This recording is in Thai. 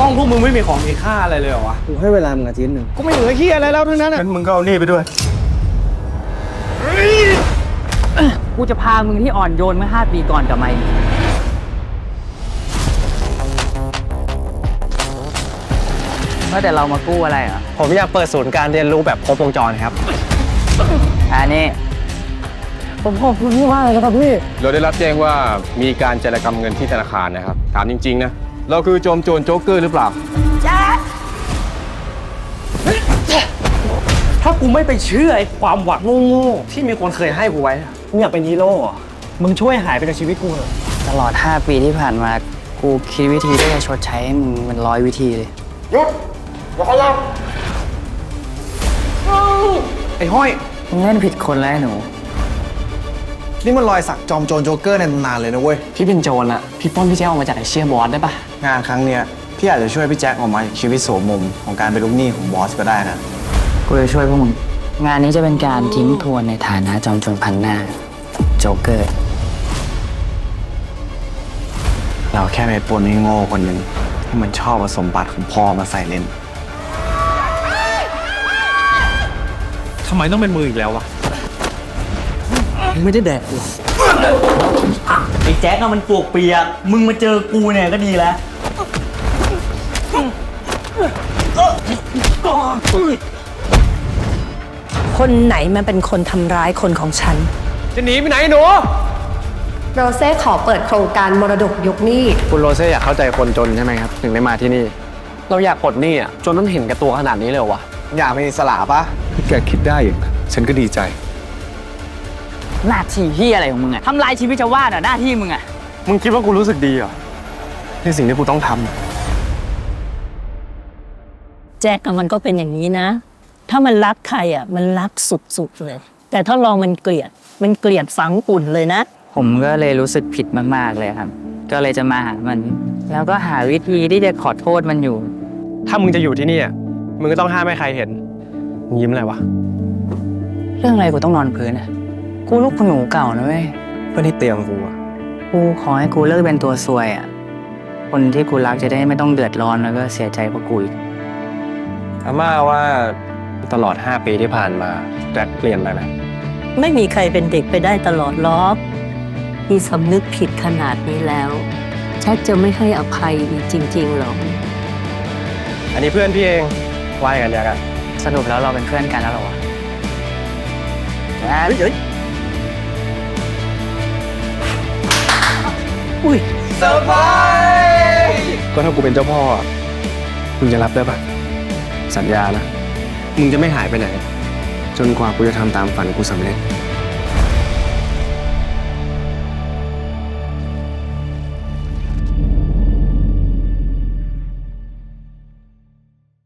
ห้องพวกมึงไม่มีของมีค่าอะไรเลยเหรอวะ กูให้เวลามึงอาทิตย์หนึ่งก็ไม่เหลือเฮียอะไรแล้วทั้งนั้นอะงั้นมึงก็เอานี่ไปด้วย กูจะพามึงที่อ่อนโยนเมื่อ 5 ปีก่อนกลับมาอีกเมื่อแต่เรามากู้อะไรเหรอะผมอยากเปิดศูนย์การเรียนรู้แบบครบวงจรครับ อันนี้ ผมขอบคุณพี่มากเลยครับพี่ เราได้รับแจ้งว่ามีการจารกรรมเงินที่ธนาคารนะครับ ถามจริง ๆ นะ เราคือโจมโจรโจ๊กเกอร์หรือเปล่าถ้ากูไม่ไปเชื่อไอ้ความหวังโง่ๆที่มีคนเคยให้กูไว้อะมึงอยากเป็นฮีโร่เหรอมึงช่วยหายไปจากชีวิตกูเถอะตลอด 5 ปีที่ผ่านมา กูคิดวิธีที่จะชดใช้ให้มึงเป็นร้อยวิธีเลยไอ้ห้อย มึงเล่นผิดคนแล้วไอ้หนู นี่มันรอยสักจอมโจรโจ๊กเกอร์ในตำนานเลยนะเว้ย พี่เป็นโจรอะพี่ปล้นพี่แจ๊คออกมาจากไอเชียบอสได้ปะงานครั้งเนี้ยพี่อาจจะช่วยพี่แจ็คออกมาจากชีวิตโสมมุมของการเป็นลูกหนี้ของบอสก็ได้นะ กูจะช่วยพวกมึง งานนี้จะเป็นการทิ้งทวนในฐานะจอมโจรพันหน้า โจ๊กเกอร์ เราแค่ไปปนให้โง่คนหนึ่งที่มันชอบผสมบัติของพ่อมาใส่เล่นทำไมต้องเป็นมืออีกแล้ววะ ไม่ได้แดกหรอกไอ้แจ็คอะมันปวกเปียก มึงมาเจอกูเนี่ยก็ดีแล้วคนไหนมันเป็นคนทำร้ายคนของฉัน จะหนีไปไหนหนู โรเซ่ขอเปิดโครงการมรดกยกหนี้ คุณโรเซ่อยากเข้าใจคนจนใช่ไหมครับ ถึงได้มาที่นี่ เราอยากปลดหนี้อะจนต้องเห็นแกับตัวขนาดนี้เลยเหรอวะ อยากเป็นอิสระปะถ้าแกคิดได้อย่างนั้นฉันก็ดีใจ หน้าที่ที่อะไรของมึงอะทำลายชีวิตชาวบ้านอะหน้าที่มึงอะมึงคิดว่ากูรู้สึกดีเหรอในสิ่งที่กูต้องทำแจ็คอะมันก็เป็นอย่างนี้นะ ถ้ามันรักใครอะ มันรักสุดๆเลย แต่ถ้าลองมันเกลียด มันเกลียดฝังอุ่นเลยนะ ผมก็เลยรู้สึกผิดมากๆเลยครับ ก็เลยจะมาหามัน แล้วก็หาวิธีที่จะขอโทษมันอยู่ถ้ามึงจะอยู่ที่นี่อะมึงก็ต้องห้ามให้ใครเห็นมึงยิ้มอะไรวะ เรื่องอะไรกูต้องนอนพื้นอะ กูลูกคุณหนูเก่านะเว้ย เพื่อนที่เตรียมกูอะกูขอให้กูเลิกเป็นตัวซวยอะคนที่กูรักจะได้ไม่ต้องเดือดร้อนแล้วก็เสียใจเพราะกูอีกอาม่าว่าตลอด 5 ปีที่ผ่านมาแจ็คเปลี่ยนไปไหมไม่มีใครเป็นเด็กไปได้ตลอดล้อกที่สำนึกผิดขนาดนี้แล้วแจ็คจะไม่ให้อภัยอีกจริง ๆหรอกอันนี้เพื่อนพี่เองวายกันยังอะสรุปแล้วเราเป็นเพื่อนกันแล้วเหรอวะ เฮ้ย ก็ถ้ากูเป็นเจ้าพ่ออะมึงจะรับได้ปะสัญญานะ มึงจะไม่หายไปไหน จนกว่ากูจะทำตามฝันกูสำเร็จ